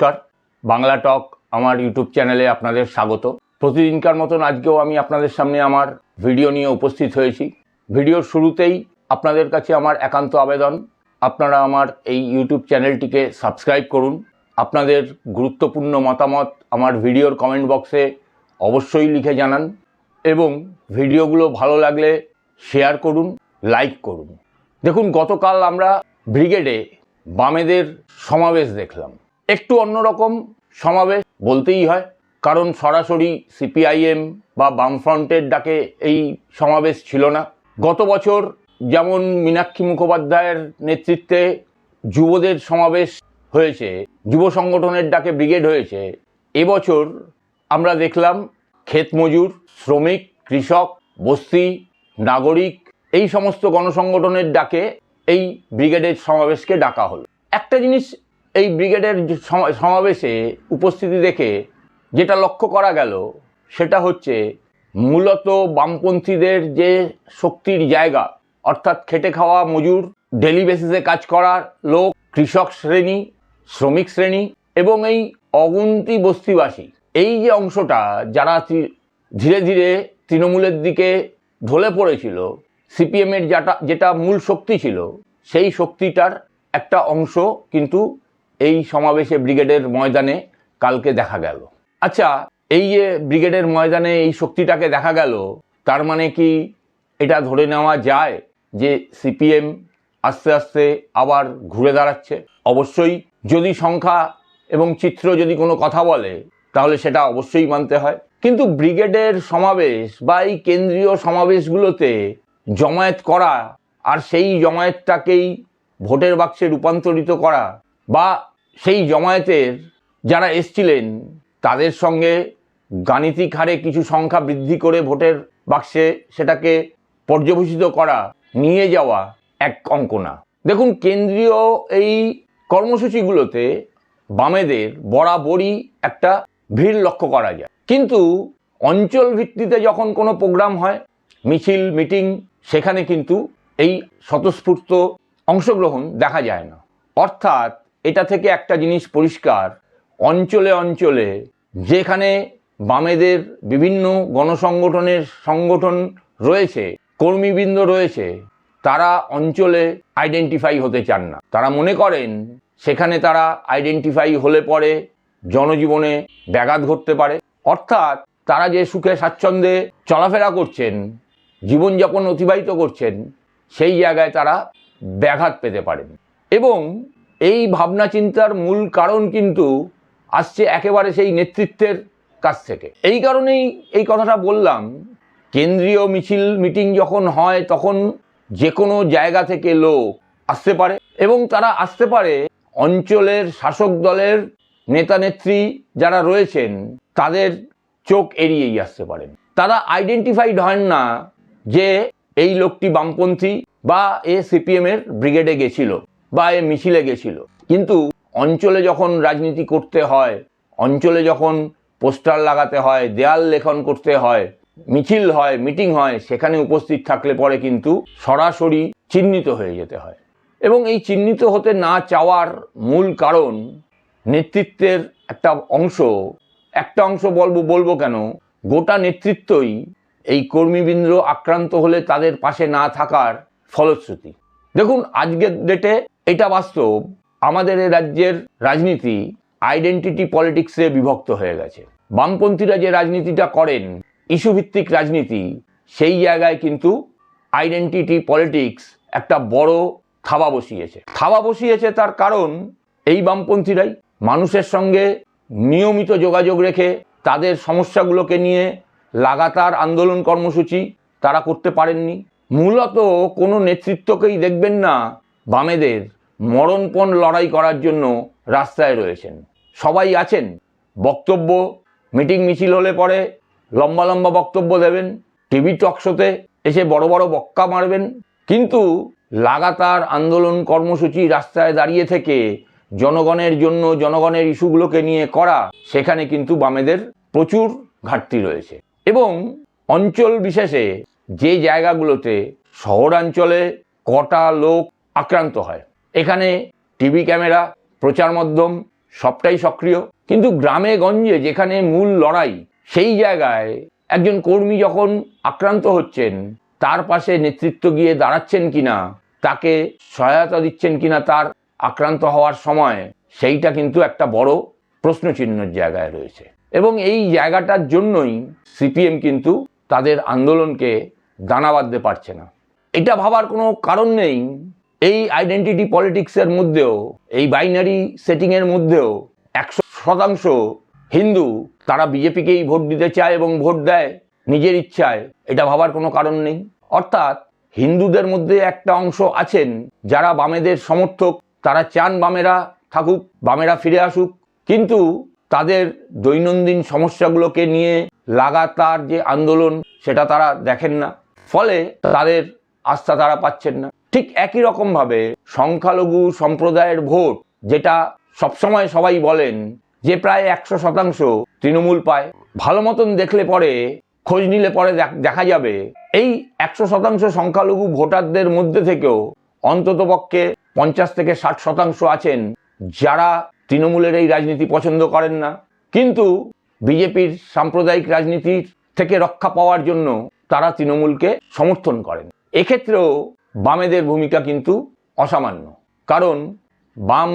নমস্কার। বাংলা টক আমার ইউটিউব চ্যানেলে আপনাদের স্বাগত। প্রতিদিনকার মতন আজকেও আমি আপনাদের সামনে আমার ভিডিও নিয়ে উপস্থিত হয়েছি। ভিডিওর শুরুতেই আপনাদের কাছে আমার একান্ত আবেদন, আপনারা আমার এই ইউটিউব চ্যানেলটিকে সাবস্ক্রাইব করুন। আপনাদের গুরুত্বপূর্ণ মতামত আমার ভিডিওর কমেন্ট বক্সে অবশ্যই লিখে জানান এবং ভিডিওগুলো ভালো লাগলে শেয়ার করুন, লাইক করুন। দেখুন, গতকাল আমরা ব্রিগেডে বামেদের সমাবেশ দেখলাম। একটু অন্যরকম সমাবেশ বলতেই হয়। কারণ সরাসরি সিপিআইএম বা বামফ্রন্টের ডাকে এই সমাবেশ ছিল না। গত বছর যেমন মীনাক্ষী মুখোপাধ্যায়ের নেতৃত্বে যুবদের সমাবেশ হয়েছে, যুব সংগঠনের ডাকে ব্রিগেড হয়েছে এবছর আমরা দেখলাম ক্ষেত মজুর, শ্রমিক, কৃষক, বস্তি, নাগরিক, এই সমস্ত গণসংগঠনের ডাকে এই ব্রিগেডের সমাবেশকে ডাকা হলো। একটা জিনিস এই ব্রিগেডের সমাবেশে উপস্থিতি দেখে যেটা লক্ষ্য করা গেল সেটা হচ্ছে মূলত বামপন্থীদের যে শক্তির জায়গা, অর্থাৎ খেটে খাওয়া মজুর, ডেলি বেসিসে কাজ করার লোক, কৃষক শ্রেণি, শ্রমিক শ্রেণি এবং এই অগুন্তি বস্তিবাসী, এই যে অংশটা যারা ধীরে ধীরে তৃণমূলের দিকে ঢলে পড়েছিল, সিপিএমের যেটা যেটা মূল শক্তি ছিল, সেই শক্তিটার একটা অংশ কিন্তু এই সমাবেশে ব্রিগেডের ময়দানে কালকে দেখা গেল। আচ্ছা এই যে ব্রিগেডের ময়দানে এই শক্তিটাকে দেখা গেল, তার মানে কি এটা ধরে নেওয়া যায় যে সিপিএম আস্তে আস্তে আবার ঘুরে দাঁড়াচ্ছে? অবশ্যই, যদি সংখ্যা এবং চিত্র যদি কোনো কথা বলে, তাহলে সেটা অবশ্যই মানতে হয়। কিন্তু ব্রিগেডের সমাবেশ বা এই কেন্দ্রীয় সমাবেশগুলোতে জমায়েত করা আর সেই জমায়েতটাকেই ভোটের বাক্সে রূপান্তরিত করা বা সেই জমায়েতের যারা এসছিলেন, তাদের সঙ্গে গাণিতিক হারে কিছু সংখ্যা বৃদ্ধি করে ভোটের বাক্সে সেটাকে পর্যবেসিত করা, নিয়ে যাওয়া এক অঙ্ক না দেখুন, কেন্দ্রীয় এই কর্মসূচিগুলোতে বামেদের বরাবরই একটা ভিড় লক্ষ্য করা যায়। কিন্তু অঞ্চল ভিত্তিতে যখন কোনো প্রোগ্রাম হয়, মিছিল, মিটিং, সেখানে কিন্তু এই স্বতঃস্ফূর্ত অংশগ্রহণ দেখা যায় না। অর্থাৎ এটা থেকে একটা জিনিস পরিষ্কার, অঞ্চলে অঞ্চলে যেখানে বামেদের বিভিন্ন গণসংগঠনের সংগঠন রয়েছে, কর্মীবৃন্দ রয়েছে, তারা অঞ্চলে আইডেন্টিফাই হতে চান না। তারা মনে করেন সেখানে তারা আইডেন্টিফাই হলে পরে জনজীবনে ব্যাঘাত ঘটতে পারে। অর্থাৎ তারা যে সুখে স্বাচ্ছন্দ্যে চলাফেরা করছেন, জীবনযাপন অতিবাহিত করছেন, সেই জায়গায় তারা ব্যাঘাত পেতে পারেন। এবং এই ভাবনা চিন্তার মূল কারণ কিন্তু আসছে একেবারে সেই নেতৃত্বের কাছ থেকে। এই কারণেই এই কথাটা বললাম, কেন্দ্রীয় মিছিল, মিটিং যখন হয় তখন যে কোনো জায়গা থেকে লোক আসতে পারে এবং তারা আসতে পারে অঞ্চলের শাসক দলের নেতা নেত্রী যারা রয়েছেন, তাদের চোখ এড়িয়েই আসতে পারেন। তারা আইডেন্টিফাইড হন না যে এই লোকটি বামপন্থী বা এ সিপিএমের ব্রিগেডে গেছিল। বা এ মিছিলে গেছিল। কিন্তু অঞ্চলে যখন রাজনীতি করতে হয়, অঞ্চলে যখন পোস্টার লাগাতে হয়, দেয়াল লেখন করতে হয়, মিছিল হয়, মিটিং হয়, সেখানে উপস্থিত থাকলে পরে কিন্তু সরাসরি চিহ্নিত হয়ে যেতে হয়। এবং এই চিহ্নিত হতে না চাওয়ার মূল কারণ নেতৃত্বের একটা অংশ একটা অংশ বলব বলব কেন? গোটা নেতৃত্বই এই কর্মীবৃন্দ আক্রান্ত হলে তাদের পাশে না থাকার ফলশ্রুতি। দেখুন, আজকের ডেটে এটা বাস্তব আমাদের এই রাজ্যের রাজনীতি আইডেন্টিটি পলিটিক্সে বিভক্ত হয়ে গেছে। বামপন্থীরা যে রাজনীতিটা করেন, ইস্যুভিত্তিক রাজনীতি, সেই জায়গায় কিন্তু আইডেন্টিটি পলিটিক্স একটা বড় থাবা বসিয়েছে। থাবা বসিয়েছে তার কারণ এই বামপন্থীরাই। মানুষের সঙ্গে নিয়মিত যোগাযোগ রেখে তাদের সমস্যাগুলোকে নিয়ে লাগাতার আন্দোলন কর্মসূচি তারা করতে পারেননি। মূলত কোনো নেতৃত্বকেই দেখবেন না বামেদের মরণপণ লড়াই করার জন্য রাস্তায় রয়েছেন। সবাই আছেন? বক্তব্য, মিটিং মিছিল হলে পরে লম্বা লম্বা বক্তব্য দেবেন, টিভি টকশোতে এসে বড় বড় বক্কা মারবেন। কিন্তু লাগাতার আন্দোলন কর্মসূচি রাস্তায় দাঁড়িয়ে থেকে জনগণের জন্য জনগণের ইস্যুগুলোকে নিয়ে করা, সেখানে কিন্তু বামেদের প্রচুর ঘাটতি রয়েছে। এবং অঞ্চল বিশেষে যে জায়গাগুলোতে শহরাঞ্চলে কটা লোক আক্রান্ত হয়। এখানে টিভি ক্যামেরা, প্রচার মাধ্যম সবটাই সক্রিয়। কিন্তু গ্রামে গঞ্জে যেখানে মূল লড়াই, সেই জায়গায় একজন কর্মী যখন আক্রান্ত হচ্ছেন, তার পাশে নেতৃত্ব গিয়ে দাঁড়াচ্ছেন কিনা, তাকে সহায়তা দিচ্ছেন কিনা তার আক্রান্ত হওয়ার সময়, সেইটা কিন্তু একটা বড় প্রশ্নচিহ্নের জায়গায় রয়েছে। এবং এই জায়গাটার জন্যই সিপিএম কিন্তু তাদের আন্দোলনকে দানা বাঁধতে পারছে না। এটা ভাবার কোনো কারণ নেই এই আইডেন্টিটি পলিটিক্সের মধ্যেও, এই বাইনারি সেটিংয়ের মধ্যেও একশো শতাংশ হিন্দু, তারা বিজেপিকেই ভোট দিতে চায় এবং ভোট দেয় নিজের ইচ্ছায়, এটা ভাবার কোনো কারণ নেই। অর্থাৎ হিন্দুদের মধ্যে একটা অংশ আছেন যারা বামেদের সমর্থক, তারা চান বামেরা থাকুক, বামেরা ফিরে আসুক। কিন্তু তাদের দৈনন্দিন সমস্যাগুলোকে নিয়ে লাগাতার যে আন্দোলন, সেটা তারা দেখেন না। ফলে তাদের আস্থা তারা পাচ্ছেন না। ঠিক একই রকমভাবে সংখ্যালঘু সম্প্রদায়ের ভোট, যেটা সবসময় সবাই বলেন যে প্রায় একশো শতাংশ তৃণমূল পায়। ভালো মতন দেখলে পরে, খোঁজ নিলে পরে দেখ- যাবে। এই একশো শতাংশ সংখ্যালঘু ভোটারদের মধ্যে থেকেও অন্ততপক্ষে পঞ্চাশ থেকে ষাট শতাংশ আছেন যারা তৃণমূলের এই রাজনীতি পছন্দ করেন না। কিন্তু বিজেপির সাম্প্রদায়িক রাজনীতির থেকে রক্ষা পাওয়ার জন্য তারা তৃণমূলকে সমর্থন করেন। এক্ষেত্রেও বামেদের ভূমিকা কিন্তু অসামান্য। কারণ বাম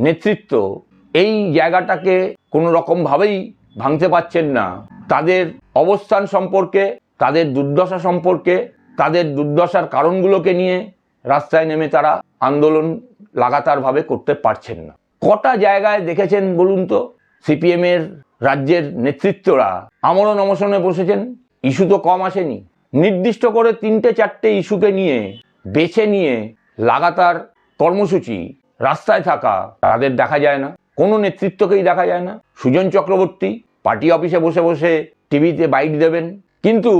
নেতৃত্ব এই জায়গাটাকে কোনো রকমভাবেই ভাঙতে পারছেন না। তাদের অবস্থান সম্পর্কে, তাদের দুর্দশা সম্পর্কে, তাদের দুর্দশার কারণগুলোকে নিয়ে রাস্তায় নেমে তারা আন্দোলন লাগাতারভাবে করতে পারছেন না। কটা জায়গায় দেখেছেন বলুন তো? সিপিএমের রাজ্যের নেতৃত্বরা আমরণ অনশনে বসেছেন, ইস্যু তো কম আসেনি। নির্দিষ্ট করে তিনটে চারটে ইস্যুকে নিয়ে বেছে নিয়ে লাগাতার কর্মসূচি রাস্তায় থাকা তাদের দেখা যায় না, কোনো নেতৃত্বকেই দেখা যায় না। সুজন চক্রবর্তী পার্টি অফিসে বসে বসে টিভিতে বাইট দেবেন। কিন্তু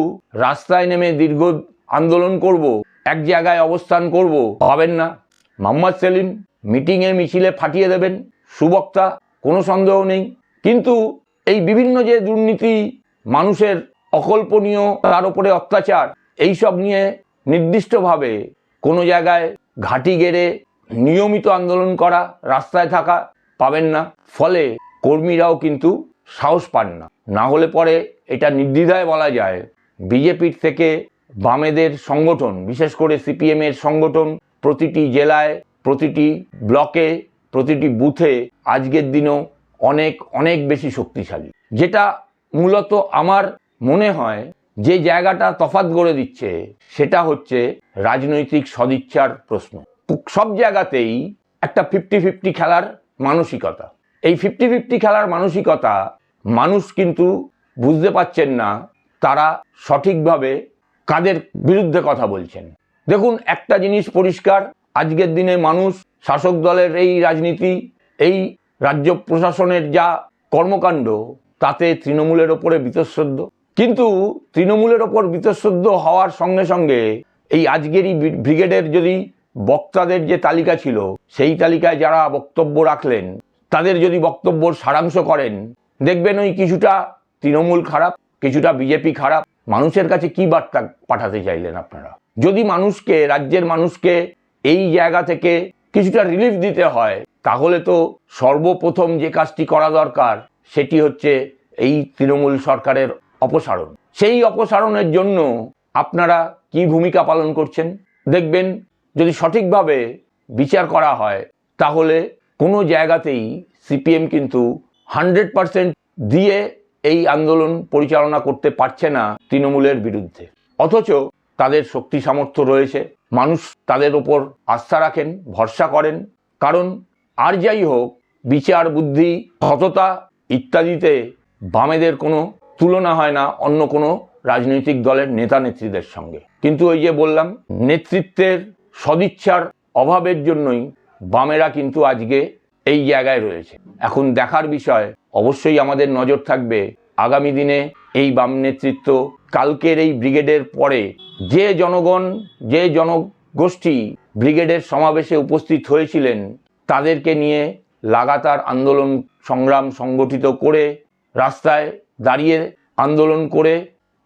রাস্তায় নেমে দীর্ঘ আন্দোলন করব, এক জায়গায় অবস্থান করব পাবেন না। মোহাম্মদ সেলিম মিটিংয়ে মিছিলে ফাটিয়ে দেবেন, সুবক্তা, কোনো সন্দেহ নেই। কিন্তু এই বিভিন্ন যে দুর্নীতি, মানুষের অকল্পনীয়, তার উপরে অত্যাচার, এইসব নিয়ে নির্দিষ্টভাবে কোনো জায়গায় ঘাঁটি গেড়ে নিয়মিত আন্দোলন করা, রাস্তায় থাকা পাবেন না। ফলে কর্মীরাও কিন্তু সাহস পান না। না হলে পরে এটা নির্দ্বিধায় বলা যায়। বিজেপির থেকে বামেদের সংগঠন, বিশেষ করে সিপিএমের সংগঠন, প্রতিটি জেলায়, প্রতিটি ব্লকে, প্রতিটি বুথে আজকের দিনেও অনেক অনেক বেশি শক্তিশালী। যেটা মূলত আমার মনে হয় যে জায়গাটা তফাৎ গড়ে দিচ্ছে, সেটা হচ্ছে রাজনৈতিক সদিচ্ছার প্রশ্ন। সব জায়গাতেই একটা ফিফটি ফিফটি খেলার মানসিকতা। এই ফিফটি ফিফটি খেলার মানসিকতা মানুষ কিন্তু বুঝতে পারছেন না, তারা সঠিকভাবে কাদের বিরুদ্ধে কথা বলছেন। দেখুন, একটা জিনিস পরিষ্কার, আজকের দিনে মানুষ, শাসক দলের এই রাজনীতি, এই রাজ্য প্রশাসনের যা কর্মকাণ্ড, তাতে তৃণমূলের ওপরে বীতশ্রদ্ধ। কিন্তু তৃণমূলের ওপর বীতশ্রদ্ধ হওয়ার সঙ্গে সঙ্গে এই আজকেরই ব্রিগেডের যদি বক্তাদের যে তালিকা ছিল, সেই তালিকায় যারা বক্তব্য রাখলেন, তাদের যদি বক্তব্য সারাংশ করেন, দেখবেন ওই কিছুটা তৃণমূল খারাপ, কিছুটা বিজেপি খারাপ। মানুষের কাছে কি বার্তা পাঠাতে চাইলেন আপনারা? যদি মানুষকে, রাজ্যের মানুষকে এই জায়গা থেকে কিছুটা রিলিফ দিতে হয়, তাহলে তো সর্বপ্রথম যে কাজটি করা দরকার, সেটি হচ্ছে এই তৃণমূল সরকারের অপসারণ। সেই অপসারণের জন্য আপনারা কি ভূমিকা পালন করছেন? দেখবেন, যদি সঠিকভাবে বিচার করা হয়, তাহলে কোনো জায়গাতেই সিপিএম কিন্তু হান্ড্রেড পারসেন্ট দিয়ে এই আন্দোলন পরিচালনা করতে পারছে না তৃণমূলের বিরুদ্ধে। অথচ তাদের শক্তি সামর্থ্য রয়েছে, মানুষ তাদের ওপর আস্থা রাখেন, ভরসা করেন। কারণ আর যাই হোক, বিচার, বুদ্ধি, সততা ইত্যাদিতে বামেদের কোনো তুলনা হয় না অন্য কোনো রাজনৈতিক দলের নেতা নেত্রীদের সঙ্গে। কিন্তু ওই যে বললাম, নেতৃত্বের সদিচ্ছার অভাবের জন্যই বামেরা কিন্তু আজকে এই জায়গায় রয়েছে। এখন দেখার বিষয়, অবশ্যই আমাদের নজর থাকবে আগামী দিনে এই বাম নেতৃত্ব, কালকের এই ব্রিগেডের পরে যে জনগণ, যে জনগোষ্ঠী ব্রিগেডের সমাবেশে উপস্থিত হয়েছিলেন, তাদেরকে নিয়ে লাগাতার আন্দোলন সংগ্রাম সংগঠিত করে রাস্তায় দাঁড়িয়ে আন্দোলন করে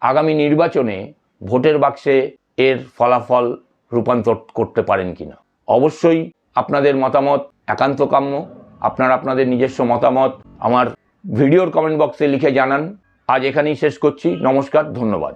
আগামী নির্বাচনে ভোটের বাক্সে এর ফলাফল রূপান্তর করতে পারেন কিনা। অবশ্যই আপনাদের মতামত একান্ত কাম্য আপনারা আপনাদের নিজস্ব মতামত আমার ভিডিওর কমেন্ট বক্সে লিখে জানান। আজ এখানেই শেষ করছি। নমস্কার, ধন্যবাদ।